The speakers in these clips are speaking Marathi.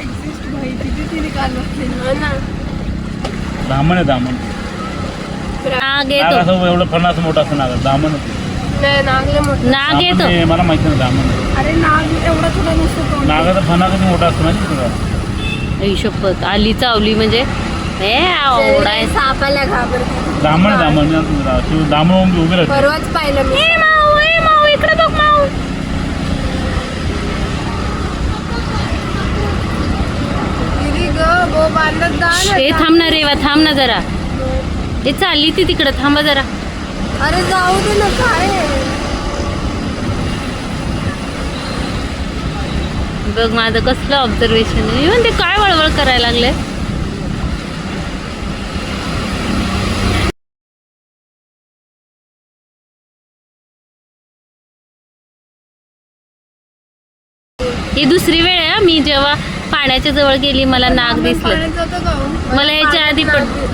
एक्झिस्ट किती काल बसलेली हो ना. दामण आहे दामण नाग नाग येतो असं एवढं फणास मोठा असं नाग दामण होते नाही नागले मोठं. नाग येतो. मला माहिती नाही दामण अरे नाग एवढा तुला नसतो तोंड नागाचा फणा कधी मोठा असतो तुला? आई शपथ. आली चावली म्हणजे? हे ओढाय सापाला घाबरते. आहे, मी तुला शिव दामण उभी राहते. परवाच पाहिलं मी. हे थांब ना रेवा थांब ना जरा. हे चालली ती तिकडं थांबा जरा. अरे जाऊ दे ना काय? बघ माझं कसलं ऑब्झर्वेशन मी म्हणते काय वळवळ करायला लागले ही दुसरी वेळ आहे हा. मी जेव्हा पाण्याच्या जवळ गेली मला नाग दिसलं. हो? मला याच्या आधी पण दिसतं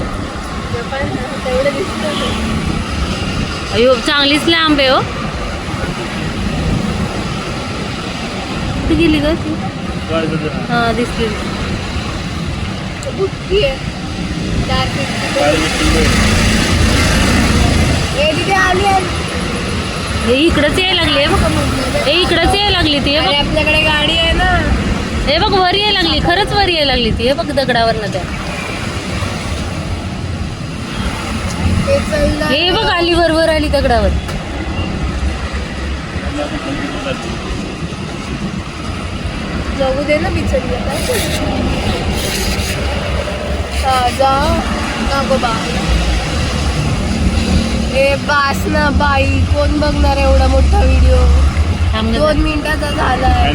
अयो चांगलीच लांब आहे हो. गेली ग हा दिसली. हे इकडंच यायला लागली बघ. इकडंच यायला लागली ती हे अरे बघ आपल्याकडे गाडी आहे ना हे बघ वर यायला लागली. खरंच वर यायला लागली ती. हे बघ दगडावर त्या ते चललं. हे बघ आली वर वर आली दगडावर. जाऊ दे ना बिचडली हा जा. नको बा ए बास ना बाई. कोण बघणार एवढा मोठा व्हिडिओ? दोन मिनिटाचा झालाय.